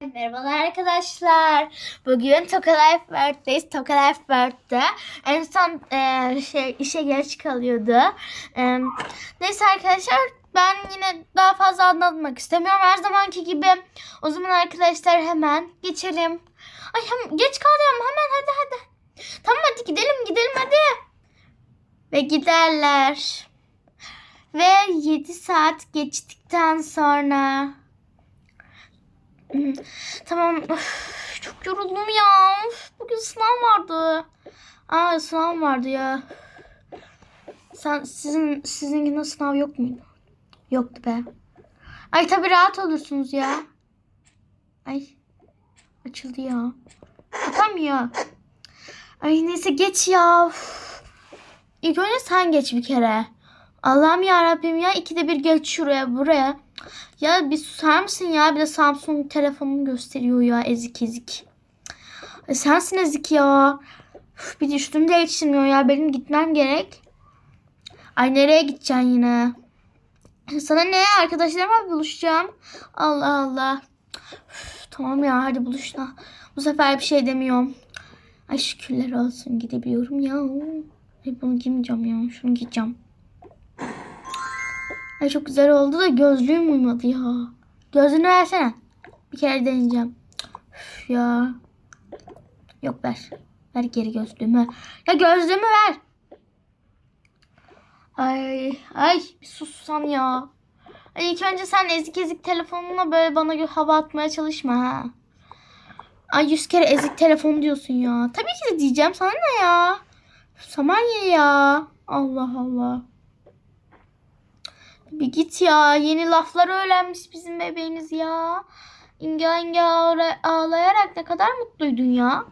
Merhabalar arkadaşlar. Bugün Toka Life World'deyiz. Toka Life World'de en son e, şey işe geç kalıyordu. E, neyse arkadaşlar ben yine daha fazla anlatmak istemiyorum. Her zamanki gibi o zaman arkadaşlar hemen geçelim. Ay hem geç kalıyorum hemen hadi hadi. Tamam hadi gidelim gidelim hadi. Ve giderler. Ve 7 saat geçtikten sonra Tamam. Üf, çok yoruldum ya. Üf, Bugün sınav vardı. Aa sınav vardı ya. Sen sizin sizinki sınav yok muydu? Yoktu be. Ay tabi rahat olursunuz ya. Ay açıldı ya. Kapanmıyor. Ay neyse geç ya. Üf. İlk önce sen geç bir kere. Allah'ım ya Rabbim ya ikide bir geç şuraya buraya. Ya bir susar mısın ya? Bir de Samsung telefonunu gösteriyor ya ezik ezik. E, sensin ezik ya. Üf, bir de üstümü değiştirmiyor ya. Benim gitmem gerek. Ay nereye gideceksin yine? Sana ne? Arkadaşlarımla buluşacağım. Allah Allah. Üf, tamam ya hadi buluşla. Bu sefer bir şey demiyorum. Ay şükürler olsun gidebiliyorum ya. Ay bunu giymeyeceğim ya. Şunu giyeceğim. Ay çok güzel oldu da gözlüğüm uymadı ya. Gözlüğünü versene. Bir kere deneyeceğim. Üf ya. Yok ver. Ver geri gözlüğümü. Ya gözlüğümü ver. Ay ay bir sussan ya. Ay ilk önce sen ezik ezik telefonunla böyle bana hava atmaya çalışma ha. Ay yüz kere ezik telefon diyorsun ya. Tabii ki de diyeceğim sana ne ya. Samanya ya. Allah Allah. Bir git ya. Yeni laflar öğrenmiş bizim bebeğimiz ya. İnga inga ağla- ağlayarak ne kadar mutluydun ya.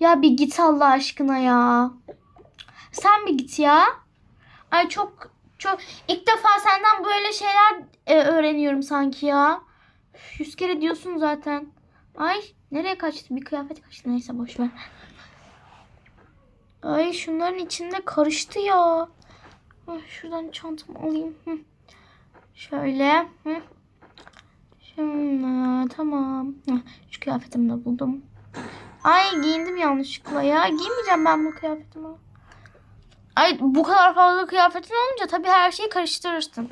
Ya bir git Allah aşkına ya. Sen bir git ya. Ay çok çok ilk defa senden böyle şeyler e, öğreniyorum sanki ya. Yüz kere diyorsun zaten. Ay nereye kaçtı? Bir kıyafet kaçtı. Neyse boş ver. Ay şunların içinde karıştı ya. Şuradan çantamı alayım. Şöyle. Şimdi tamam. Şu kıyafetimi de buldum. Ay giyindim yanlışlıkla ya. Giymeyeceğim ben bu kıyafetimi. Ay bu kadar fazla kıyafetin olunca tabii her şeyi karıştırırsın.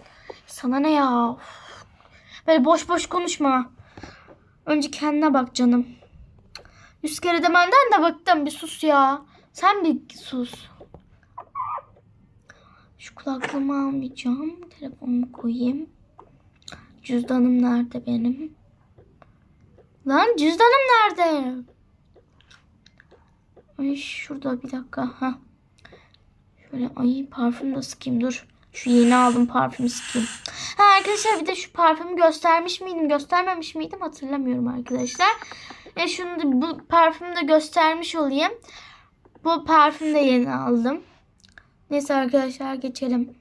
Sana ne ya? Böyle boş boş konuşma. Önce kendine bak canım. Yüz kere de benden de bıktım. Bir sus ya. Sen bir sus. Şu kulaklığımı almayacağım. Telefonumu koyayım. Cüzdanım nerede benim? Lan cüzdanım nerede? Ay şurada bir dakika. Ha. Şöyle ay parfüm de sıkayım dur. Şu yeni aldım parfümü sıkayım. Ha arkadaşlar bir de şu parfümü göstermiş miydim göstermemiş miydim hatırlamıyorum arkadaşlar. E şunu da bu parfümü de göstermiş olayım. Bu parfümü de yeni aldım. Neyse arkadaşlar geçelim.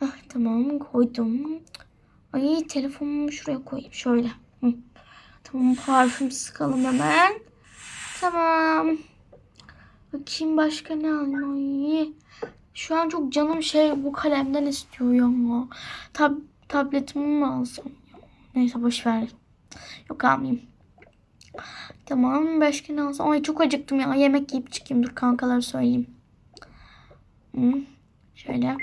Ah, tamam koydum. Ay telefonumu şuraya koyayım şöyle. Tamam parfüm sıkalım hemen. Tamam. Bakayım başka ne alayım. Ay. Şu an çok canım şey bu kalemden istiyor ya. Tab tabletimi mi alsam? Neyse boş ver. Yok almayayım. Tamam başka ne alsam? Ay çok acıktım ya. Yemek yiyip çıkayım. Dur kankalar söyleyeyim. Şöyle.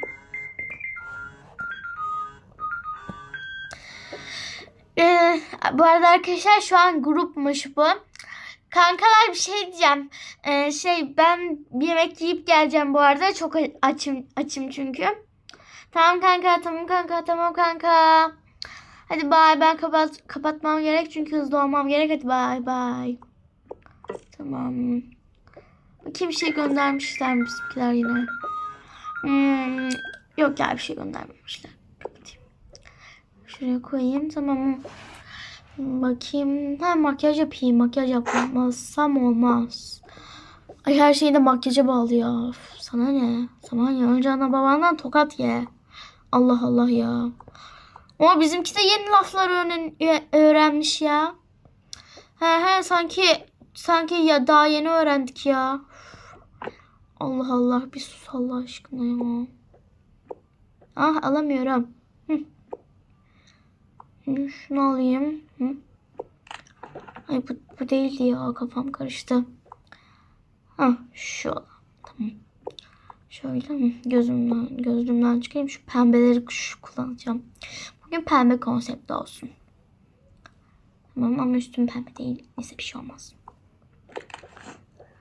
Ee, bu arada arkadaşlar şu an grupmuş bu. Kankalar bir şey diyeceğim. Ee, şey ben bir yemek yiyip geleceğim bu arada. Çok açım açım çünkü. Tamam kanka, tamam kanka, tamam kanka. Hadi bay ben kapat kapatmam gerek çünkü hızlı olmam gerek. Hadi bay bay. Tamam. Bir şey göndermişler mi bizimkiler yine? Hmm, yok ya bir şey göndermemişler. Kapatayım. Şuraya koyayım. Tamam. Bakayım. Ha makyaj yapayım. Makyaj yapmazsam olmaz. Ay her şeyi de makyaja bağlı ya. Üf, sana ne? Sana ya. Önce ana babandan tokat ye. Allah Allah ya. Ama bizimki de yeni laflar öğren öğrenmiş ya. He he sanki sanki ya daha yeni öğrendik ya. Allah Allah bir sus Allah aşkına ya. Ah alamıyorum. Hı. Şunu alayım. Hı. Ay bu, bu değildi ya kafam karıştı. Ha şu. Tamam. Şöyle? Gözümden, gözlüğümden çıkayım. Şu pembeleri şu kullanacağım. Bugün pembe konseptli olsun. Tamam ama üstüm pembe değil. Neyse bir şey olmaz.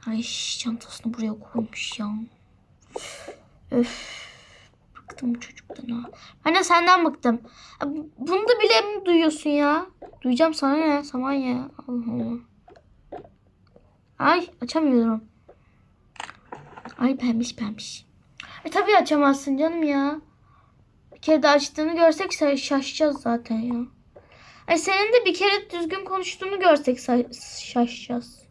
Ay çantasını buraya koymuş ya. Öf. Bıktım çocuktan ha. Ben de senden bıktım. Bunu da bile mi duyuyorsun ya? Duyacağım sana ne? Saman ya. Allah Allah. Ay açamıyorum. Ay pembiş pembiş. E tabii açamazsın canım ya. Bir kere de açtığını görsek şa- şaşacağız zaten ya. Ay senin de bir kere düzgün konuştuğunu görsek şaşacağız.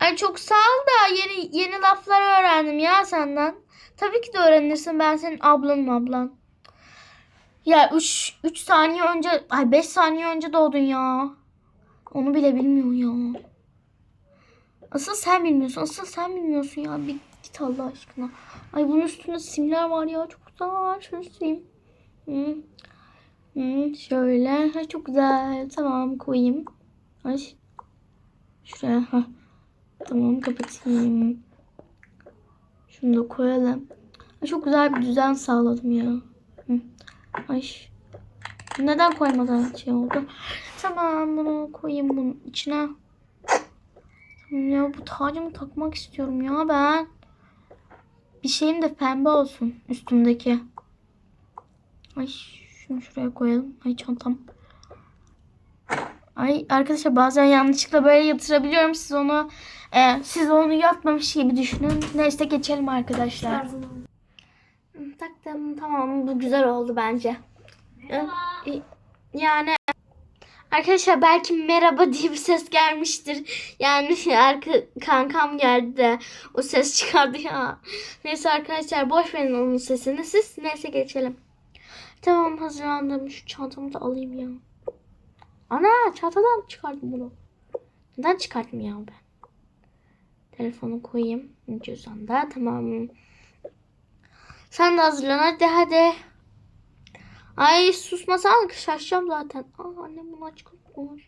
Ay çok sağ ol da yeni yeni laflar öğrendim ya senden. Tabii ki de öğrenirsin. Ben senin ablanım ablan. Ya 3 3 saniye önce ay 5 saniye önce doğdun ya. Onu bile bilmiyor ya. Asıl sen bilmiyorsun. Asıl sen bilmiyorsun ya. Bir git Allah aşkına. Ay bunun üstünde simler var ya. Çok güzel. Şunu sileyim. Hı. Hı, şöyle. Ay çok güzel. Tamam koyayım. Ay. Şuraya. Heh. Tamam kapatayım. Şunu da koyalım. Çok güzel bir düzen sağladım ya. Ay. Neden koymadan şey oldu? Tamam bunu koyayım bunun içine. Ya bu tacımı takmak istiyorum ya ben. Bir şeyim de pembe olsun üstümdeki. Ay şunu şuraya koyalım. Ay çantam. Ay arkadaşlar bazen yanlışlıkla böyle yatırabiliyorum. Siz onu e, siz onu yapmamış gibi düşünün. Neyse geçelim arkadaşlar. Taktım tamam bu güzel oldu bence. E, Yani arkadaşlar belki merhaba diye bir ses gelmiştir. Yani arka kankam geldi de o ses çıkardı ya. Neyse arkadaşlar boş verin onun sesini siz. Neyse geçelim. Tamam hazırlandım. Şu çantamı da alayım ya. Ana çantadan çıkardım bunu. Neden çıkarttım ya ben? Telefonu koyayım. Cüzdanda tamam. Sen de hazırlan hadi hadi. Ay susmasan şaşacağım zaten. Aa annem bunu açık unutmuş.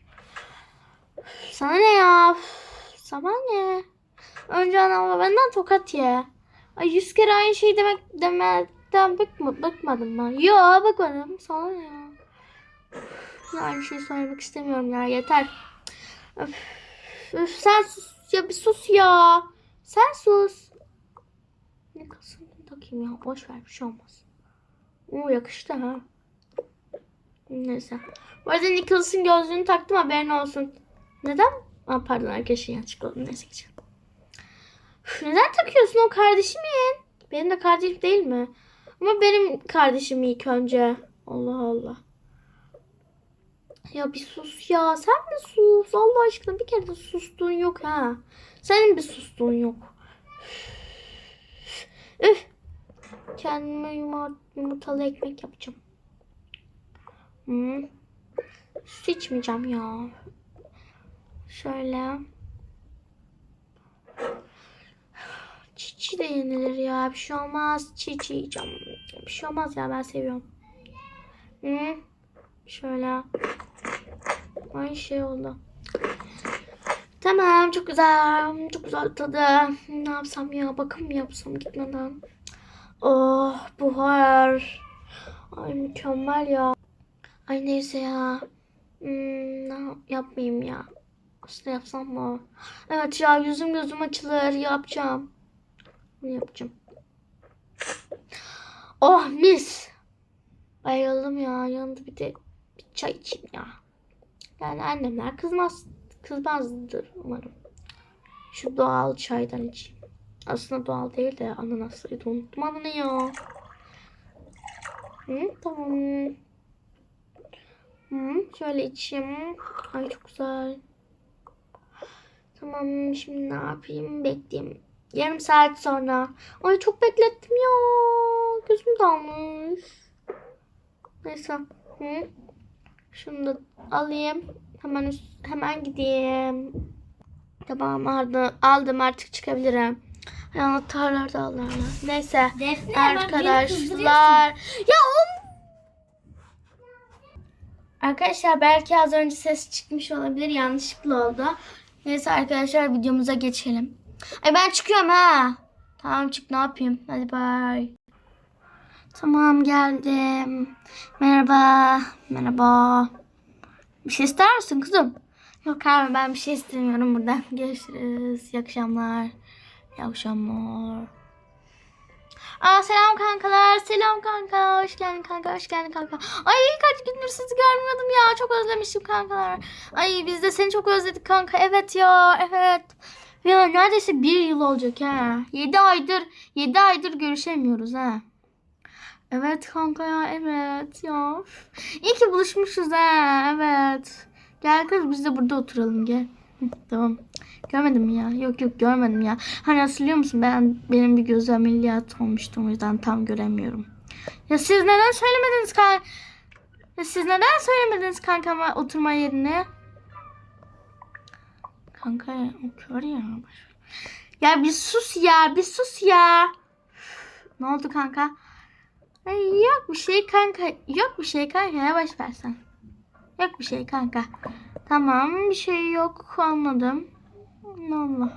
Sana ne ya? Sana ne? Önce anamla benden tokat ye. Ay yüz kere aynı şey demek demekten bıkma, bıkmadım mı? Yo bıkmadım. Sana ne ya? Ya aynı şeyi söylemek istemiyorum ya yeter. Öf, öf, sen sus ya bir sus ya. Sen sus. Ne kasını takayım ya boş ver bir şey olmaz. Oo yakıştı ha. Neyse. Bu arada Nichols'ın gözlüğünü taktım haberin olsun. Neden? Aa, pardon arkadaşın yanlışlıkla oldu. Neyse geçelim. Neden takıyorsun o kardeşimin? Benim de kardeşim değil mi? Ama benim kardeşim ilk önce. Allah Allah. Ya bir sus ya. Sen de sus. Allah aşkına bir kere de sustuğun yok ha. Senin bir sustuğun yok. Üf. Kendime yumart yumurtalı ekmek yapacağım. Hı. Süt içmeyeceğim ya. Şöyle. Çiçi de yenilir ya. Bir şey olmaz. Çiçi yiyeceğim. Bir şey olmaz ya ben seviyorum. Hı. Şöyle. Ay şey oldu. Tamam çok güzel. Çok güzel tadı. Ne yapsam ya? Bakım mı yapsam gitmeden? Oh buhar. Ay mükemmel ya. Ay neyse ya. Hmm, yapmayayım ya. Aslında yapsam mı? Evet ya yüzüm gözüm açılır. Yapacağım. Bunu yapacağım. Oh mis. Bayıldım ya. Yanında bir bir çay içeyim ya. Yani annemler kızmaz. Kızmazdır umarım. Şu doğal çaydan içeyim. Aslında doğal değil de ananaslıydı. Unuttum adını ya. Hı, tamam. Hı, şöyle içeyim. Ay çok güzel. Tamam şimdi ne yapayım? Bekleyeyim. Yarım saat sonra. Ay çok beklettim ya. Gözüm dalmış. Neyse. Hı. Şunu da alayım. Hemen üst- hemen gideyim. Tamam aldım, aldım artık çıkabilirim. Ay, Anahtarlar da alırlar. Neyse. Defne. Arkadaşlar. Ya o... Arkadaşlar belki az önce ses çıkmış olabilir. Yanlışlıkla oldu. Neyse arkadaşlar videomuza geçelim. Ay ben çıkıyorum ha. Tamam çık ne yapayım. Hadi bay. Tamam geldim. Merhaba. Merhaba. Bir şey ister misin kızım? Yok abi ben bir şey istemiyorum buradan. Görüşürüz. İyi akşamlar. İyi akşamlar. Aa selam kankalar. Selam kanka. Hoş geldin kanka. Hoş geldin kanka. Ay kaç gündür sizi görmüyordum ya. Çok özlemişim kankalar. Ay biz de seni çok özledik kanka. Evet ya. Evet. Ya neredeyse bir yıl olacak ha. Yedi aydır. Yedi aydır görüşemiyoruz ha. Evet kanka ya. Evet ya. İyi ki buluşmuşuz ha. Evet. Gel kız biz de burada oturalım gel. Tamam. Görmedin mi ya? Yok yok görmedim ya. Hani hatırlıyor musun? Ben benim bir göz ameliyat olmuştum o yüzden tam göremiyorum. Ya siz neden söylemediniz kanka? Ya siz neden söylemediniz kankama oturma yerine? Kanka o kör ya. Ya bir sus ya, bir sus ya. Ne oldu kanka? Ay, yok bir şey kanka. Yok bir şey kanka. Yavaş versen. Yok bir şey kanka. Tamam bir şey yok anladım. Allah.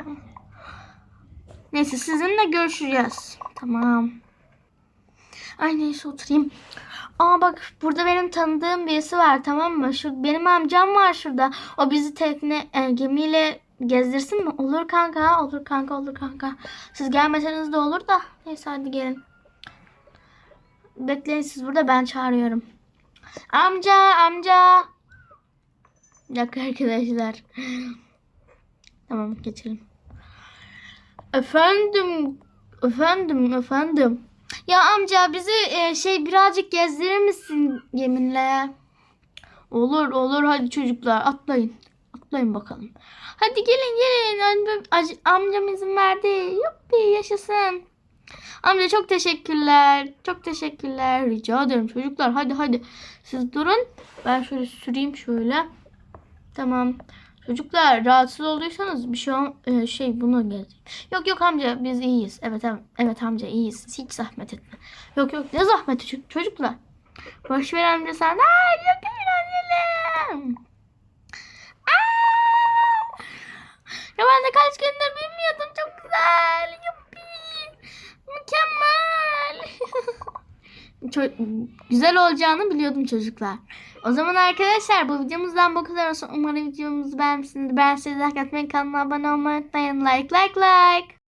Neyse sizinle görüşeceğiz. Tamam. Ay neyse oturayım. Aa bak burada benim tanıdığım birisi var tamam mı? Şu benim amcam var şurada. O bizi tekne e, gemiyle gezdirsin mi? Olur kanka, olur kanka, olur kanka. Siz gelmeseniz de olur da. Neyse hadi gelin. Bekleyin siz burada ben çağırıyorum. Amca, amca. Bir arkadaşlar. Tamam geçelim. Efendim, efendim, efendim. Ya amca bizi e, şey birazcık gezdirir misin yeminle? Olur, olur. Hadi çocuklar atlayın. Atlayın bakalım. Hadi gelin gelin. Amcam izin verdi. Yuppi yaşasın. Amca çok teşekkürler. Çok teşekkürler. Rica ederim çocuklar. Hadi hadi. Siz durun. Ben şöyle süreyim şöyle. Tamam. Çocuklar rahatsız olduysanız bir şey e, şey bunu gezeyim. Yok yok amca biz iyiyiz. Evet evet, evet amca iyiyiz. Hiç zahmet etme. Yok yok ne zahmeti ço- çocuklar. Boş ver amca sen. Ay yok eğlenelim. Aa! Ya ben de kaç gündür bilmiyordum. Çok güzel. Yuppi. Mükemmel. Ço- güzel olacağını biliyordum çocuklar. O zaman arkadaşlar bu videomuzdan bu kadar olsun. Umarım videomuzu beğenmişsiniz. Ben size like atmayı, kanala abone olmayı unutmayın. Like like like.